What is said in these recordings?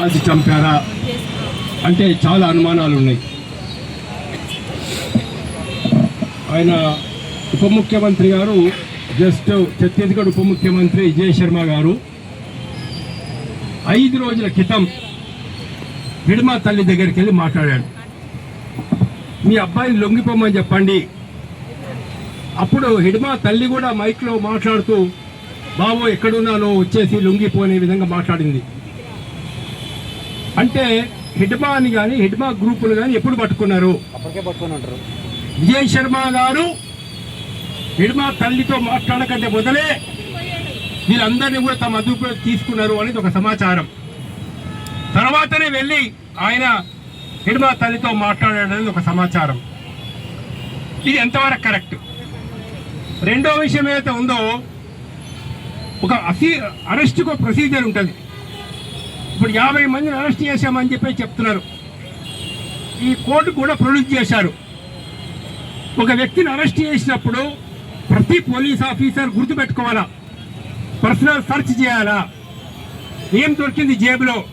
కాల్చి చంపారా? అంటే చాలా అనుమానాలు ఉన్నాయి ఆయన ఉప ముఖ్యమంత్రి గారు జస్ట్ ఛత్తీస్గఢ్ ఉప ముఖ్యమంత్రి విజయ్ శర్మ గారు ఐదు రోజుల క్రితం హిడ్మా తల్లి దగ్గరికి వెళ్ళి మాట్లాడాడు మీ అబ్బాయిని లొంగిపోమని చెప్పండి. అప్పుడు హిడ్మా తల్లి కూడా మైక్లో మాట్లాడుతూ బాబు ఎక్కడున్నానో వచ్చేసి లొంగిపోనే విధంగా మాట్లాడింది. అంటే హిడ్మా అని కానీ హిడ్మా గ్రూపులు కానీ ఎప్పుడు పట్టుకున్నారు? అప్పటికే పట్టుకొని ఉంటారు. విజయ్ శర్మ గారు హిడ్మా తల్లితో మాట్లాడకంటే మొదలే వీళ్ళందరినీ కూడా తమ అదుపులో తీసుకున్నారు అనేది ఒక సమాచారం. తర్వాతనే వెళ్ళి ఆయన హిడ్మా తల్లితో మాట్లాడాడనేది ఒక సమాచారం. ఇది ఎంతవరకు కరెక్ట్? రెండో విషయం ఏదైతే ఉందో ఒక అసీ అరెస్ట్కి ప్రొసీజర్ ఉంటుంది. ఇప్పుడు యాభై మందిని అరెస్ట్ చేశామని చెప్పి చెప్తున్నారు. ఈ కోర్టు కూడా ప్రొడ్యూస్ చేశారు. ఒక వ్యక్తిని అరెస్ట్ చేసినప్పుడు ప్రతి పోలీస్ ఆఫీసర్ గుర్తుపెట్టుకోవాలా? పర్సనల్ సెర్చ్ చేయాలా? ఏం దొరికింది జేబులో?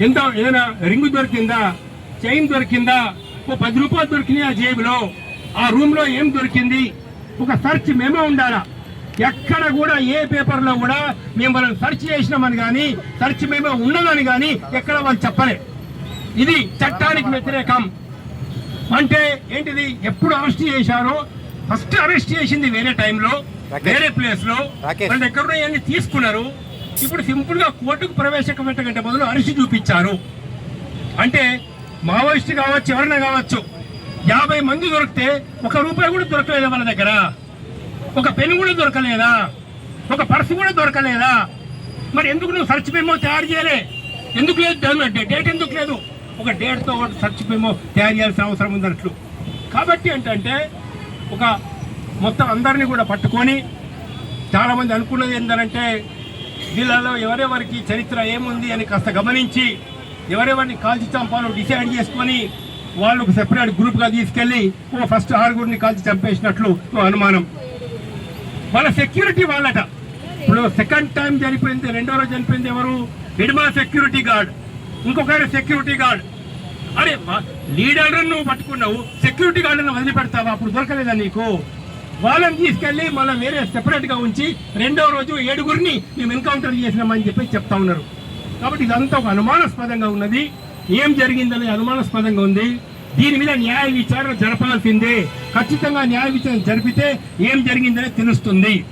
ఎంత ఏదైనా రింగ్ దొరికిందా? చైన్ దొరికిందా? ఓ పది రూపాయలు దొరికినాయి ఆ జేబులో. ఆ రూమ్లో ఏం దొరికింది? ఒక సెర్చ్ మేమో ఉండాలా? ఎక్కడ కూడా ఏ పేపర్లో కూడా మేము వాళ్ళని సెర్చ్ చేసినామని కానీ సెర్చ్ మేమో ఉన్నదని కానీ ఎక్కడ వాళ్ళు చెప్పలే ఇది చట్టానికి వ్యతిరేకం. అంటే ఏంటిది? ఎప్పుడు అరెస్ట్ చేశారో ఫస్ట్ అరెస్ట్ చేసింది వేరే టైంలో. వేరే ప్లేస్లో. వాళ్ళ దగ్గర ఇవన్నీ తీసుకున్నారు. ఇప్పుడు సింపుల్గా కోర్టుకు ప్రవేశపెట్టకంటే బదులు అరెస్ట్ చూపించారు. అంటే మావోయిస్ట్ కావచ్చు ఎవరైనా కావచ్చు యాభై మంది దొరికితే ఒక రూపాయి కూడా దొరకలేదా వాళ్ళ దగ్గర. ఒక పెన్ కూడా దొరకలేదా? ఒక పర్సు కూడా దొరకలేదా? మరి ఎందుకు నువ్వు సర్చ్ మెమో తయారు చేయలే? ఎందుకు లేదు? డేట్ ఎందుకు లేదు? ఒక డేట్తో ఒకటి సర్చ్ మెమో తయారు చేయాల్సిన అవసరం ఉందన్నట్లు కాబట్టి ఏంటంటే ఒక మొత్తం అందరినీ కూడా పట్టుకొని చాలామంది అనుకున్నది ఏంటంటే జిల్లాలో ఎవరెవరికి చరిత్ర ఏముంది అని కాస్త గమనించి ఎవరెవరిని కాల్చి చంపాలో డిసైడ్ చేసుకొని వాళ్ళు ఒక సెపరేట్ గ్రూప్గా తీసుకెళ్ళి ఓ ఫస్ట్ ఆరుగురిని కాల్చి చంపేసినట్లు అనుమానం. వాళ్ళ సెక్యూరిటీ వాళ్ళట. ఇప్పుడు సెకండ్ టైం చనిపోయింది రెండో రోజు చనిపోయింది ఎవరు? హిడ్మా సెక్యూరిటీ గార్డ్ ఇంకొకరు సెక్యూరిటీ గార్డ్ అరే లీడర్ నువ్వు పట్టుకున్నావు సెక్యూరిటీ గార్డును వదిలిపెడతావా? అప్పుడు దొరకలేదా నీకు? వాళ్ళని తీసుకెళ్ళి మళ్ళీ వేరే సెపరేట్గా ఉంచి రెండో రోజు ఏడుగురిని మేము ఎన్కౌంటర్ చేసినామని చెప్పి చెప్తా ఉన్నారు. కాబట్టి ఇదంతా ఒక అనుమానాస్పదంగా ఉన్నది. ఏం జరిగిందనే అనుమానాస్పదంగా ఉంది. దీని మీద న్యాయ విచారణ జరపాల్సిందే. ఖచ్చితంగా న్యాయ విచారణ జరిపితే ఏం జరిగిందనే తెలుస్తుంది.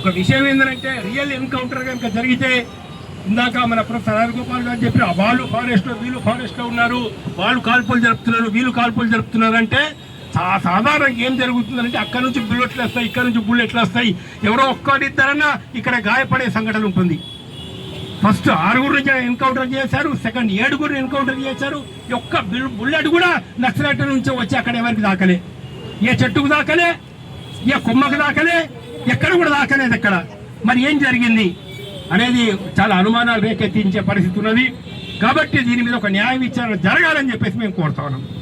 ఒక విషయం ఏంటంటే రియల్ ఎన్కౌంటర్ కనుక జరిగితే ఇందాక మన ప్రొఫెసర్ హరిగోపాల్ గారు చెప్పిన వాళ్ళు ఫారెస్ట్లో వీళ్ళు ఫారెస్ట్లో ఉన్నారు వాళ్ళు కాల్పులు జరుపుతున్నారు వీళ్ళు కాల్పులు జరుపుతున్నారు అంటే సా- సాధారణంగా ఏం జరుగుతుందంటే అక్కడ నుంచి బుల్లెట్లు వస్తాయి ఇక్కడ నుంచి బుల్లెట్లు వస్తాయి ఎవరో ఒక్కడిద్దరన్నా ఇక్కడ గాయపడే సంఘటన ఉంటుంది. ఫస్ట్ ఆరుగురు ఎన్కౌంటర్ చేశారు సెకండ్ ఏడుగురు ఎన్కౌంటర్ చేశారు. ఒక్క బుల్- బుల్లెట్ కూడా నక్సలైట్ నుంచి వచ్చి అక్కడ ఎవరికి దాకలే? ఏ చెట్టుకు దాకలే? ఏ కొమ్మకు దాకలే? ఎక్కడ కూడా దాకలేదు అక్కడ. మరి ఏం జరిగింది? అనేది చాలా అనుమానాలు రేకెత్తించే పరిస్థితి ఉన్నది. కాబట్టి దీని మీద ఒక న్యాయ విచారణ జరగాలని చెప్పేసి మేము కోరుతా ఉన్నాం.